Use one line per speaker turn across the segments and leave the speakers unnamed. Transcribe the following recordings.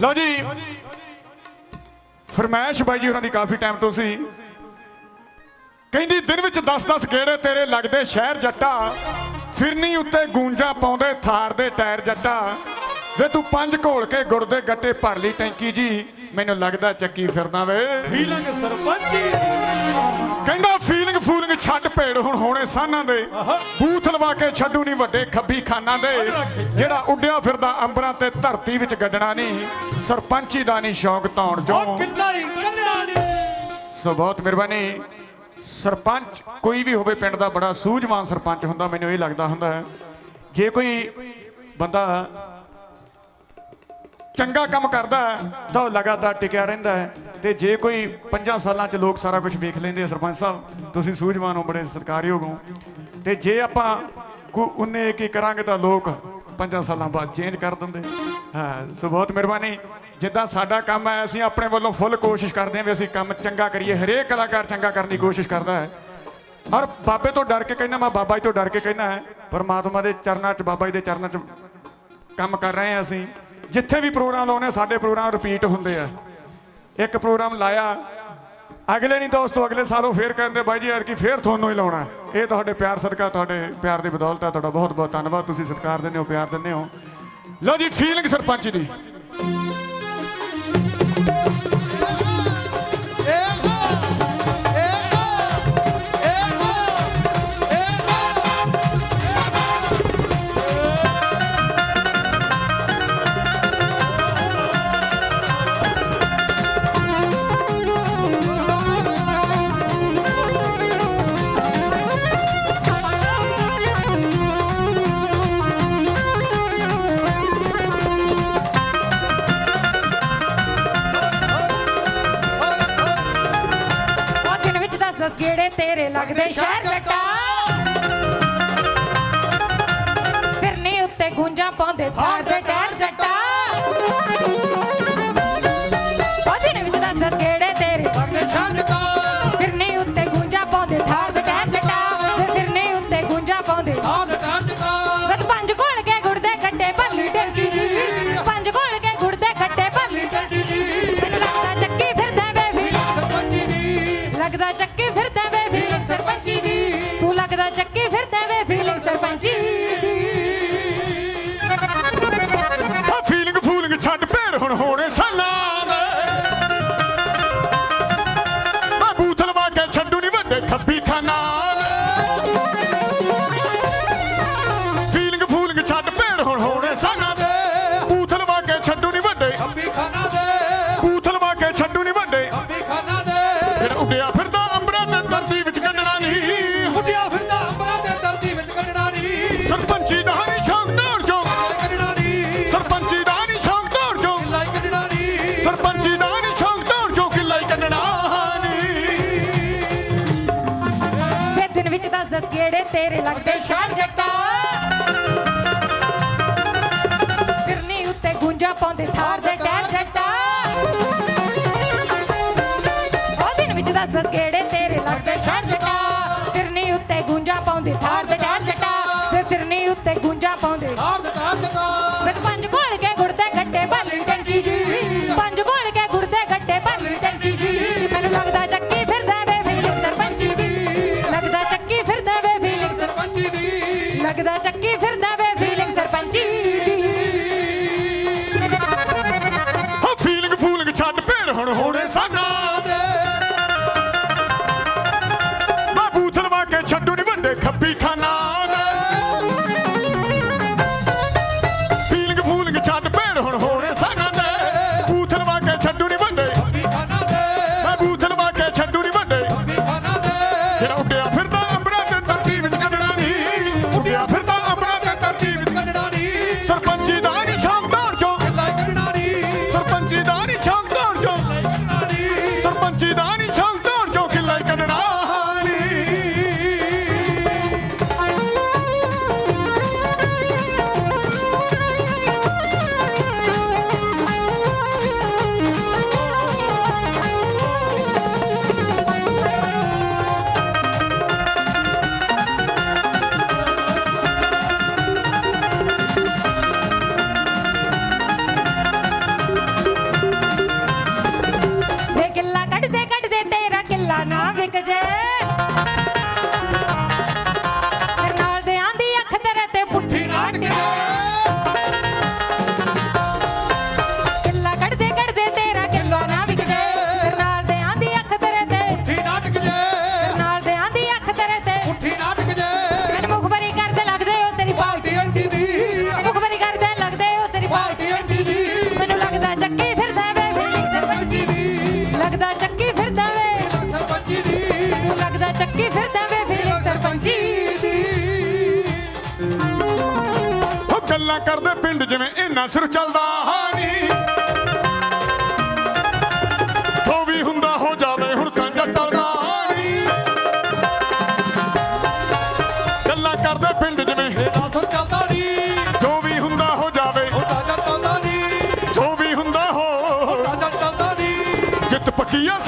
ਲਓ ਜੀ। ਫਰਮਾਇਸ਼ ਬਾਈ ਜੀ ਉਹਨਾਂ ਦੀ ਕਾਫੀ ਟਾਈਮ ਤੋਂ ਸੀ। ਕਹਿੰਦੀ, ਦਿਨ ਵਿੱਚ 10-10 ਗੇੜੇ ਤੇਰੇ ਲੱਗਦੇ ਸ਼ਹਿਰ ਜੱਟਾ। ਫਿਰਨੀ ਉੱਤੇ ਗੂੰਜਾਂ ਪਾਉਂਦੇ ਥਾਰ ਦੇ ਟਾਇਰ ਜੱਟਾ। ਵੇ ਤੂੰ ਪੰਜ ਘੋਲ ਕੇ ਗੁੜ ਦੇ ਗੱਟੇ ਭਰ ਲਈ ਟੈਂਕੀ ਜੀ। ਮੈਨੂੰ ਲੱਗਦਾ ਚੱਕੀ ਫਿਰਦਾ ਵੇ।
ਫੀਲਿੰਗ ਸਰਪੰਚੀ।
ਕਹਿੰਦਾ ਫੀਲਿੰਗ ਫੂਲਿੰਗ ਛੱਡ ਭੇੜ ਹੁਣ ਹੋਣੇ ਸਾਨਾਂ ਦੇ। ਬੂਥ ਲਵਾ ਕੇ ਛੱਡੂ ਨਹੀਂ ਵੱਡੇ ਖੱਬੀ ਖਾਨਾਂ ਦੇ। ਜਿਹੜਾ ਉੱਡਿਆ ਫਿਰਦਾ ਅੰਬਰਾਂ ਤੇ ਧਰਤੀ ਵਿੱਚ ਗੱਡਣਾ ਨਹੀਂ ਸਰਪੰਚੀ ਦਾ ਨਹੀਂ ਸ਼ੌਕ
ਉਹ
ਚੋਂ ਸੋ ਬਹੁਤ ਮਿਹਰਬਾਨੀ। ਸਰਪੰਚ ਕੋਈ ਵੀ ਹੋਵੇ ਪਿੰਡ ਦਾ ਬੜਾ ਸੂਝਵਾਨ ਸਰਪੰਚ ਹੁੰਦਾ ਮੈਨੂੰ ਇਹ ਲੱਗਦਾ ਹੁੰਦਾ ਹੈ। ਜੇ ਕੋਈ ਬੰਦਾ ਚੰਗਾ ਕੰਮ ਕਰਦਾ ਤਾਂ ਉਹ ਲਗਾਤਾਰ ਟਿਕਿਆ ਰਹਿੰਦਾ ਹੈ। ਤੇ ਜੇ ਕੋਈ 5 ਸਾਲਾਂ 'ਚ ਲੋਕ ਸਾਰਾ ਕੁਝ ਵੇਖ ਲੈਂਦੇ ਸਰਪੰਚ ਸਾਹਿਬ, ਤੁਸੀਂ ਸੂਝਵਾਨ ਹੋ, ਬੜੇ ਸਰਕਾਰੀਯੋਗ ਹੋ। ਤੇ ਜੇ ਆਪਾਂ ਕੋ ਉਨੇ ਕੀ ਕਰਾਂਗੇ ਤਾਂ ਲੋਕ 5 ਸਾਲਾਂ ਬਾਅਦ ਚੇਂਜ ਕਰ ਦਿੰਦੇ। ਹਾਂ, ਸੋ ਬਹੁਤ ਮਿਹਰਬਾਨੀ। ਜਿੱਦਾਂ ਸਾਡਾ ਕੰਮ ਹੈ, ਅਸੀਂ ਆਪਣੇ ਵੱਲੋਂ ਫੁੱਲ ਕੋਸ਼ਿਸ਼ ਕਰਦੇ ਹਾਂ ਵੀ ਅਸੀਂ ਕੰਮ ਚੰਗਾ ਕਰੀਏ। ਹਰੇਕ ਕਲਾਕਾਰ ਚੰਗਾ ਕਰਨ ਦੀ ਕੋਸ਼ਿਸ਼ ਕਰਦਾ ਹੈ। ਔਰ ਬਾਬੇ ਤੋਂ ਡਰ ਕੇ ਕਹਿੰਦਾ, ਮੈਂ ਬਾਬਾ ਜੀ ਤੋਂ ਡਰ ਕੇ ਕਹਿੰਦਾ ਹੈ, ਪਰਮਾਤਮਾ ਦੇ ਚਰਨਾਂ 'ਚ, ਬਾਬਾ ਜੀ ਦੇ ਚਰਨਾਂ 'ਚ ਕੰਮ ਕਰ ਰਹੇ ਹਾਂ ਅਸੀਂ। ਜਿੱਥੇ ਵੀ ਪ੍ਰੋਗਰਾਮ ਲਾਉਨੇ ਸਾਡੇ ਪ੍ਰੋਗਰਾਮ ਰਿਪੀਟ ਹੁੰਦੇ ਆ। ਇੱਕ ਪ੍ਰੋਗਰਾਮ ਲਾਇਆ। ਅਗਲੇ ਨਹੀਂ ਤਾਂ ਉਸ ਤੋਂ ਅਗਲੇ ਸਾਲੋਂ ਫੇਰ ਕਹਿੰਦੇ, ਬਾਈ ਜੀ ਯਾਰ ਕੀ ਫੇਰ ਤੁਹਾਨੂੰ ਹੀ ਲਾਉਣਾ ਇਹ ਤੁਹਾਡੇ ਪਿਆਰ ਸਦਕਾ, ਤੁਹਾਡੇ ਪਿਆਰ ਦੀ ਬਦੌਲਤ ਹੈ। ਤੁਹਾਡਾ ਬਹੁਤ ਬਹੁਤ ਧੰਨਵਾਦ। ਤੁਸੀਂ ਸਤਿਕਾਰ ਦਿੰਦੇ ਹੋ, ਪਿਆਰ ਦਿੰਦੇ ਹੋ। ਲਓ ਜੀ ਫੀਲਿੰਗ ਸਰਪੰਚ ਦੀ।
10-10 ਗੇੜੇ ਤੇਰੇ ਲੱਗਦੇ ਸ਼ਹਿਰ ਜੱਟਾ ਫਿਰਨੀ ਉੱਤੇ ਗੂੰਜਾਂ ਪਾਉਂਦੇ ਥਾਰ ਦੇ ਟਾਇਰ ਜੱਟਾ ਉਹ ਦਿਨ ਵਿੱਚ 10-10 ਗੇੜੇ ਤੇਰੇ ਫਿਰਨੀ ਉੱਤੇ ਗੂੰਜਾਂ ਪਾਉਂਦੇ ਥਾਰ ਤੇਰੇ ਲੱਗਦੇ ਸ਼ਾਨ ਜੱਟਾ ਫਿਰਨੀ ਉੱਤੇ ਗੁੰਜਾ ਪਾਉਂਦੇ ਥਾਰ ਦੇ ਟਾਇਰ ਜੱਟਾ ਉਹ ਦਿਨ ਵਿੱਚ 10-10 ਗੇੜੇ ਤੇਰੇ ਲੱਗਦੇ ਸ਼ਾਨ ਜੱਟਾ ਫਿਰਨੀ ਉੱਤੇ ਗੁੰਜਾ ਪਾਉਂਦੇ ਥਾਰ ਦੇ ਟਾਇਰ ਜੱਟਾ ਫੇ ਫਿਰਨੀ ਉੱਤੇ ਗੁੰਜਾ ਪਾਉਂਦੇ ਵਿੱਚ ਲੱਗਦਾ ਚੱਕੀ ਫਿਰਦਾ ਵੇ
ਕੀ ਗੱਲਾਂ ਕਰਦੇ ਪਿੰਡ ਜਿਵੇਂ ਇੰਨਾ ਸਿਰ ਚੱਲਦਾ ਹਾਨੀ। ਤੋਂ ਵੀ ਹੁੰਦਾ ਹੋ ਜਾਵੇ ਹੁਣ ਤਾਂ ਜੱਟਾਂ ਹਾਨੀ ਗੱਲਾਂ ਕਰਦੇ ਪਿੰਡ ਜਿਵੇਂ
ਇੰਨਾ ਸਿਰ ਚੱਲਦਾ ਨਹੀਂ
ਜੋ ਵੀ ਹੁੰਦਾ ਹੋ ਜਾਵੇ
ਉਹ ਤਾਂ ਜੱਟਾਂ ਨਹੀਂ
ਜੋ ਵੀ ਹੁੰਦਾ ਹੋ
ਉਹ ਤਾਂ ਨਹੀਂ
ਜਿੱਤ ਪੱਕੀ ਆ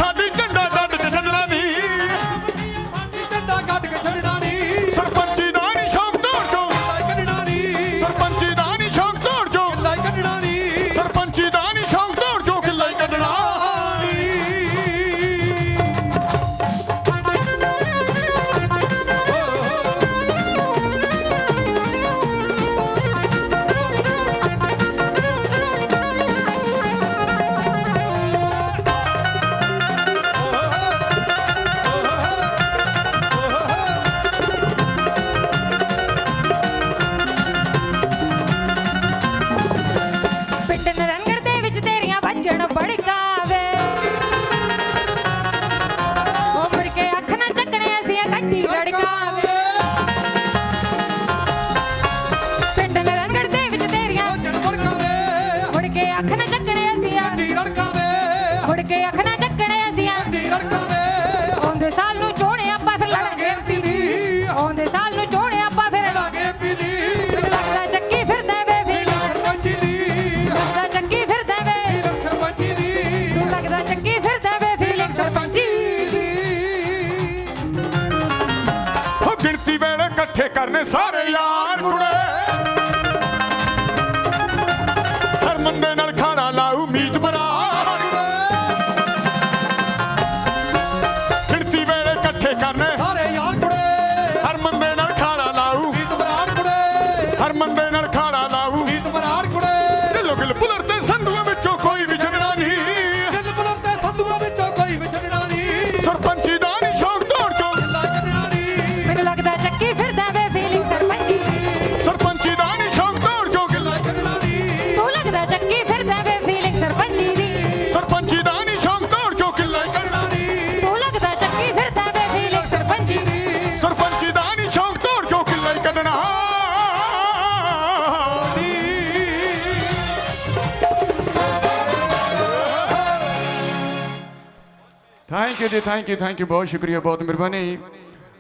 ਇਕੱਠੇ ਕਰਨੇ ਸਾਰੇ ਯਾਰ ਕੁੜੇ। ਹਰ ਮੰਦੇ ਨਾਲ ਖਾਣਾ ਲਾਉ ਮੀਟ ਥੈਂਕ ਯੂ ਜੀ ਥੈਂਕ ਯੂ ਥੈਂਕ ਯੂ ਬਹੁਤ ਸ਼ੁਕਰੀਆ ਬਹੁਤ ਮਿਹਰਬਾਨੀ।